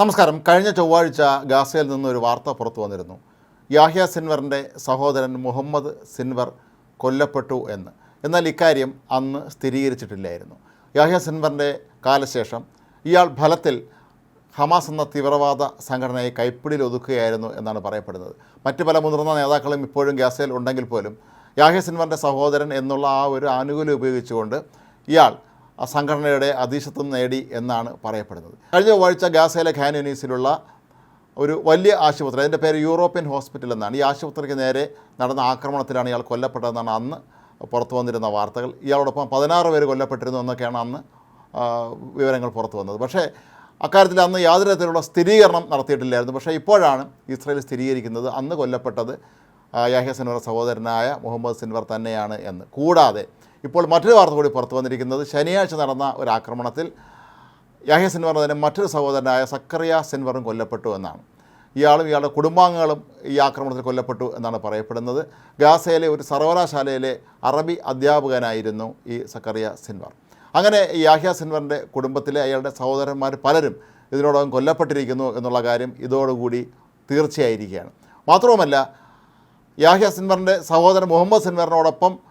നമസ്കാരം. കഴിഞ്ഞ ചൊവ്വാഴ്ച ഗാസയിൽ നിന്നൊരു വാർത്ത പുറത്തു വന്നിരുന്നു. യാഹ്യ സിൻവറിന്റെ സഹോദരൻ മുഹമ്മദ് സിൻവർ കൊല്ലപ്പെട്ടു എന്ന്. എന്നാൽ ഇക്കാര്യം അന്ന് സ്ഥിരീകരിച്ചിട്ടില്ലായിരുന്നു. യാഹ്യ സിൻവറിന്റെ കാലശേഷം ഇയാൾ ഫലത്തിൽ ഹമാസ് എന്ന തീവ്രവാദ സംഘടനയെ കൈപ്പിടിയിൽ ഒതുക്കുകയായിരുന്നു എന്നാണ് പറയപ്പെടുന്നത്. മറ്റ് പല മുതിർന്ന നേതാക്കളും ഇപ്പോഴും ഗാസയിൽ ഉണ്ടെങ്കിൽ പോലും യാഹ്യ സിൻവറിന്റെ സഹോദരൻ എന്നുള്ള ആ ഒരു ആനുകൂല്യം ഉപയോഗിച്ചുകൊണ്ട് ഇയാൾ സംഘടനയുടെ അധീശത്വം നേടി എന്നാണ് പറയപ്പെടുന്നത്. കഴിഞ്ഞ ചൊവ്വാഴ്ച ഗാസയിലെ ഖാൻ ഒരു വലിയ ആശുപത്രി അതിന്റെ പേര് യൂറോപ്യൻ ഹോസ്പിറ്റൽ എന്നാണ്. ഈ ആശുപത്രിക്ക് നേരെ നടന്ന ആക്രമണത്തിലാണ് ഇയാൾ കൊല്ലപ്പെട്ടതെന്നാണ് അന്ന് പുറത്തു വന്നിരുന്ന വാർത്തകൾ. ഇയാളോടൊപ്പം പതിനാറ് പേര് കൊല്ലപ്പെട്ടിരുന്നു എന്നൊക്കെയാണ് അന്ന് വിവരങ്ങൾ പുറത്തു വന്നത്. പക്ഷേ അക്കാര്യത്തിൽ അന്ന് യാതൊരു തരത്തിലുള്ള സ്ഥിരീകരണം നടത്തിയിട്ടില്ലായിരുന്നു. പക്ഷേ ഇപ്പോഴാണ് ഇസ്രയേൽ സ്ഥിരീകരിക്കുന്നത്. അന്ന് കൊല്ലപ്പെട്ടത് യാഹ്യ സിൻവർ സഹോദരനായ മുഹമ്മദ് സിൻവർ തന്നെയാണ് എന്ന്. കൂടാതെ ഇപ്പോൾ മറ്റൊരു വാർത്ത കൂടി പുറത്തു വന്നിരിക്കുന്നത്. ശനിയാഴ്ച നടന്ന ഒരു ആക്രമണത്തിൽ യാഹ്യ സിൻവർ മറ്റൊരു സഹോദരനായ സക്കറിയ സിൻവറും കൊല്ലപ്പെട്ടു എന്നാണ്. ഇയാളും ഇയാളുടെ കുടുംബാംഗങ്ങളും ഈ ആക്രമണത്തിൽ കൊല്ലപ്പെട്ടു എന്നാണ് പറയപ്പെടുന്നത്. ഗാസയിലെ ഒരു സർവകലാശാലയിലെ അറബി അധ്യാപകനായിരുന്നു ഈ സക്കറിയ സിൻവർ. അങ്ങനെ ഈ യാഹ്യ സിൻവറിന്റെ കുടുംബത്തിലെ അയാളുടെ സഹോദരന്മാർ പലരും ഇതിനോടകം കൊല്ലപ്പെട്ടിരിക്കുന്നു എന്നുള്ള കാര്യം ഇതോടുകൂടി തീർച്ചയായിരിക്കുകയാണ്. മാത്രവുമല്ല യാഹ്യ സിൻവറിന്റെ സഹോദരൻ മുഹമ്മദ് സിൻവറിനോടൊപ്പം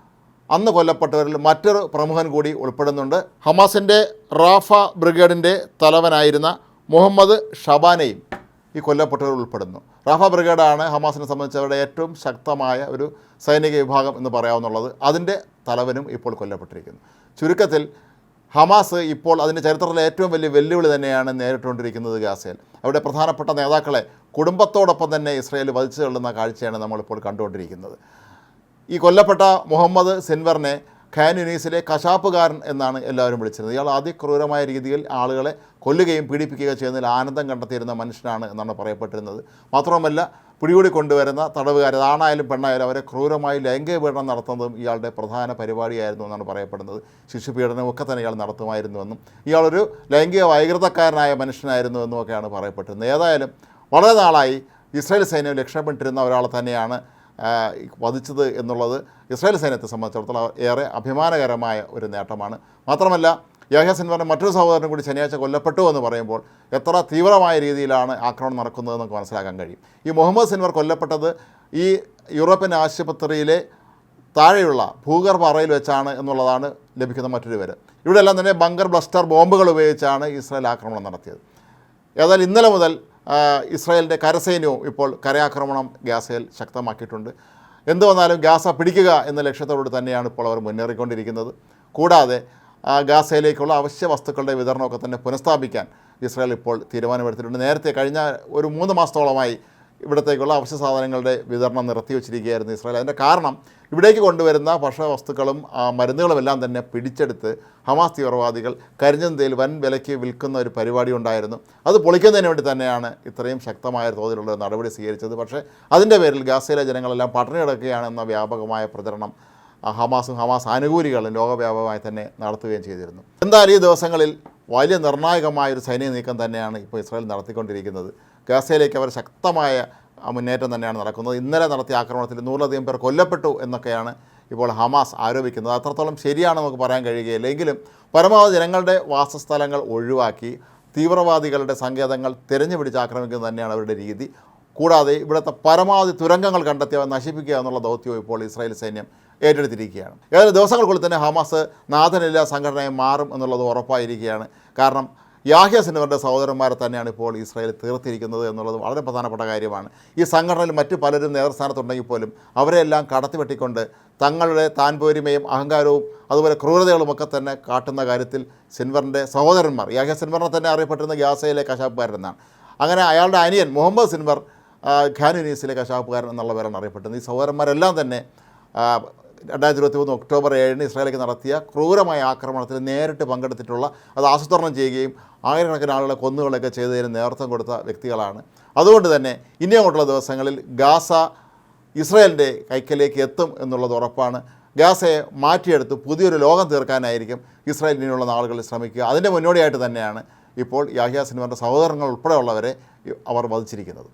അന്ന് കൊല്ലപ്പെട്ടവരിൽ മറ്റൊരു പ്രമുഖൻ കൂടി ഉൾപ്പെടുന്നുണ്ട്. ഹമാസിന്റെ റാഫ ബ്രിഗേഡിന്റെ തലവനായിരുന്ന മുഹമ്മദ് ഷബാനയും ഈ കൊല്ലപ്പെട്ടവർ ഉൾപ്പെടുന്നു. റാഫ ബ്രിഗേഡാണ് ഹമാസിനെ സംബന്ധിച്ചവരുടെ ഏറ്റവും ശക്തമായ ഒരു സൈനിക വിഭാഗം എന്ന് പറയാവുന്നുള്ളത്. അതിന്റെ തലവനും ഇപ്പോൾ കൊല്ലപ്പെട്ടിരിക്കുന്നു. ചുരുക്കത്തിൽ ഹമാസ് ഇപ്പോൾ അതിന്റെ ചരിത്രത്തിലെ ഏറ്റവും വലിയ വെല്ലുവിളി തന്നെയാണ് നേരിട്ടുകൊണ്ടിരിക്കുന്നത് ഗാസയിൽ. അവിടെ പ്രധാനപ്പെട്ട നേതാക്കളെ കുടുംബത്തോടൊപ്പം തന്നെ ഇസ്രയേൽ വധിച്ചു തള്ളുന്ന കാഴ്ചയാണ് നമ്മളിപ്പോൾ കണ്ടുകൊണ്ടിരിക്കുന്നത്. ഈ കൊല്ലപ്പെട്ട മുഹമ്മദ് സിൻവറിനെ ഖാൻ യുനീസിലെ കശാപ്പുകാരൻ എന്നാണ് എല്ലാവരും വിളിച്ചിരുന്നത്. ഇയാൾ അതിക്രൂരമായ രീതിയിൽ ആളുകളെ കൊല്ലുകയും പീഡിപ്പിക്കുകയും ചെയ്യുന്നതിൽ ആനന്ദം കണ്ടെത്തിയിരുന്ന മനുഷ്യനാണ് എന്നാണ് പറയപ്പെട്ടിരുന്നത്. മാത്രവുമല്ല പിടികൂടി കൊണ്ടുവരുന്ന തടവുകാർ ആണായാലും പെണ്ണായാലും അവരെ ക്രൂരമായി ലൈംഗിക പീഡനം നടത്തുന്നതും ഇയാളുടെ പ്രധാന പരിപാടിയായിരുന്നു എന്നാണ് പറയപ്പെടുന്നത്. ശിശുപീഡനവും ഒക്കെ തന്നെ ഇയാൾ നടത്തുമായിരുന്നുവെന്നും ഇയാളൊരു ലൈംഗിക വൈകൃതക്കാരനായ മനുഷ്യനായിരുന്നു എന്നുമൊക്കെയാണ് പറയപ്പെട്ടിരുന്നത്. ഏതായാലും വളരെ നാളായി ഇസ്രായേൽ സൈന്യം ലക്ഷ്യമിട്ടിരുന്ന ഒരാൾ തന്നെയാണ് വധിച്ചത് എന്നുള്ളത് ഇസ്രായേൽ സൈന്യത്തെ സംബന്ധിച്ചിടത്തോളം ഏറെ അഭിമാനകരമായ ഒരു നേട്ടമാണ്. മാത്രമല്ല യാഹ്യ സിൻവറിന്റെ മറ്റൊരു സഹോദരനും കൂടി ശനിയാഴ്ച കൊല്ലപ്പെട്ടു എന്ന് പറയുമ്പോൾ എത്ര തീവ്രമായ രീതിയിലാണ് ആക്രമണം നടക്കുന്നതെന്ന് നമുക്ക് മനസ്സിലാക്കാൻ കഴിയും. ഈ മുഹമ്മദ് സിൻവർ കൊല്ലപ്പെട്ടത് ഈ യൂറോപ്യൻ ആശുപത്രിയിലെ താഴെയുള്ള ഭൂഗർഭ അറയിൽ വെച്ചാണ് എന്നുള്ളതാണ് ലഭിക്കുന്ന മറ്റൊരു വരെ ഇവിടെയെല്ലാം തന്നെ ബങ്കർ ബ്ലസ്റ്റർ ബോംബുകൾ ഉപയോഗിച്ചാണ് ഇസ്രായേൽ ആക്രമണം നടത്തിയത്. ഏതായാലും ഇന്നലെ മുതൽ ഇസ്രായേലിന്റെ കരസേനയും ഇപ്പോൾ കരയാക്രമണം ഗാസയിൽ ശക്തമാക്കിയിട്ടുണ്ട്. എന്തു വന്നാലും ഗാസ പിടിക്കുക എന്ന ലക്ഷ്യത്തോട് തന്നെയാണ് ഇപ്പോൾ അവർ മുന്നേറിക്കൊണ്ടിരിക്കുന്നത്. കൂടാതെ ഗാസയിലേക്കുള്ള അവശ്യ വസ്തുക്കളുടെ വിതരണമൊക്കെ തന്നെ പുനഃസ്ഥാപിക്കാൻ ഇസ്രായേൽ ഇപ്പോൾ തീരുമാനമെടുത്തിട്ടുണ്ട്. നേരത്തെ കഴിഞ്ഞ ഒരു മൂന്ന് മാസത്തോളമായി ഇവിടത്തേക്കുള്ള അവശ്യ സാധനങ്ങളുടെ വിതരണം നിർത്തിവെച്ചിരിക്കുകയായിരുന്നു ഇസ്രായേൽ. അതിന്റെ കാരണം ഇവിടേക്ക് കൊണ്ടുവരുന്ന ഭക്ഷ്യവസ്തുക്കളും ആ, മരുന്നുകളും എല്ലാം തന്നെ പിടിച്ചെടുത്ത് ഹമാസ് തീവ്രവാദികൾ കരിഞ്ചന്തയിൽ വൻ വിലയ്ക്ക് വിൽക്കുന്ന ഒരു പരിപാടി ഉണ്ടായിരുന്നു. അത് പൊളിക്കുന്നതിന് വേണ്ടി തന്നെയാണ് ഇത്രയും ശക്തമായ തോതിലുള്ള നടപടി സ്വീകരിച്ചത്. പക്ഷേ അതിന്റെ പേരിൽ ഗാസയിലെ ജനങ്ങളെല്ലാം പട്ടിണി കിടക്കുകയാണെന്ന വ്യാപകമായ പ്രചരണം ഹമാസും ഹമാസ് ആനുകൂലികളും ലോകവ്യാപകമായി തന്നെ നടത്തുകയും ചെയ്തിരുന്നു. എന്തായാലും ഈ ദിവസങ്ങളിൽ വലിയ നിർണായകമായ ഒരു സൈനിക നീക്കം തന്നെയാണ് ഇപ്പോൾ ഇസ്രായേൽ നടത്തിക്കൊണ്ടിരിക്കുന്നത്. ഗാസയിലേക്ക് അവർ ശക്തമായ മുന്നേറ്റം തന്നെയാണ് നടക്കുന്നത്. ഇന്നലെ നടത്തിയ ആക്രമണത്തിൽ നൂറിലധികം പേർ കൊല്ലപ്പെട്ടു എന്നൊക്കെയാണ് ഇപ്പോൾ ഹമാസ് ആരോപിക്കുന്നത്. അത്രത്തോളം ശരിയാണെന്ന് നമുക്ക് പറയാൻ കഴിയുകയില്ല. എങ്കിലും പരമാവധി ജനങ്ങളുടെ വാസസ്ഥലങ്ങൾ ഒഴിവാക്കി തീവ്രവാദികളുടെ സങ്കേതങ്ങൾ തിരഞ്ഞു പിടിച്ച് ആക്രമിക്കുന്നത് തന്നെയാണ് അവരുടെ രീതി. കൂടാതെ ഇവിടുത്തെ പരമാവധി തുരങ്കങ്ങൾ കണ്ടെത്തി അവ നശിപ്പിക്കുക എന്നുള്ള ദൗത്യവും ഇപ്പോൾ ഇസ്രായേൽ സൈന്യം ഏറ്റെടുത്തിരിക്കുകയാണ്. ഏതായാലും ദിവസങ്ങൾക്കുള്ളിൽ തന്നെ ഹമാസ് നാഥനില്ല സംഘടനയെ മാറും എന്നുള്ളത് ഉറപ്പായിരിക്കുകയാണ്. കാരണം യാഹ്യ സിനിമയുടെ സഹോദരന്മാരെ തന്നെയാണ് ഇപ്പോൾ ഇസ്രായേൽ തീർത്തിരിക്കുന്നത് എന്നുള്ളത് വളരെ പ്രധാനപ്പെട്ട കാര്യമാണ്. ഈ സംഘടനയിൽ മറ്റു പലരും നേതൃസ്ഥാനത്തുണ്ടെങ്കിൽ പോലും അവരെല്ലാം കടത്തിവെട്ടിക്കൊണ്ട് തങ്ങളുടെ താൻപോരിമയും അഹങ്കാരവും അതുപോലെ ക്രൂരതകളുമൊക്കെ തന്നെ കാട്ടുന്ന കാര്യത്തിൽ സിൻവറിന്റെ സഹോദരന്മാർ യാഹ്യ സിൻവറിനെ തന്നെ അറിയപ്പെട്ടിരുന്ന ഗ്യാസയിലെ കശാപ്പുകാരനെന്നാണ് അങ്ങനെ അയാളുടെ അനിയൻ മുഹമ്മദ് സിൻവർ യൂനീസിലെ കശാപ്പുകാരൻ എന്നുള്ള പേരാണ് അറിയപ്പെടുന്നത് ഈ സഹോദരന്മാരെല്ലാം തന്നെ രണ്ടായിരത്തി ഇരുപത്തി മൂന്ന് ഒക്ടോബർ ഏഴിന് ഇസ്രായേലേക്ക് നടത്തിയ ക്രൂരമായ ആക്രമണത്തിൽ നേരിട്ട് പങ്കെടുത്തിട്ടുള്ള അത് ആസൂത്രണം ചെയ്യുകയും ആയിരക്കണക്കിന് ആളുകളെ കൊന്നുകളൊക്കെ ചെയ്തതിന് നേതൃത്വം കൊടുത്ത വ്യക്തികളാണ്. അതുകൊണ്ട് തന്നെ ഇനി അങ്ങോട്ടുള്ള ദിവസങ്ങളിൽ ഗാസ ഇസ്രായേലിന്റെ കൈക്കലേക്ക് എത്തും എന്നുള്ളത് ഉറപ്പാണ്. ഗാസയെ മാറ്റിയെടുത്ത് പുതിയൊരു ലോകം തീർക്കാനായിരിക്കും ഇസ്രായേലിനുള്ള നാളുകൾ ശ്രമിക്കുക. അതിന്റെ മുന്നോടിയായിട്ട് തന്നെയാണ് ഇപ്പോൾ യാഹിയ സിനിമന്റെ സഹോദരങ്ങൾ ഉൾപ്പെടെയുള്ളവരെ അവർ വധിച്ചിരിക്കുന്നത്.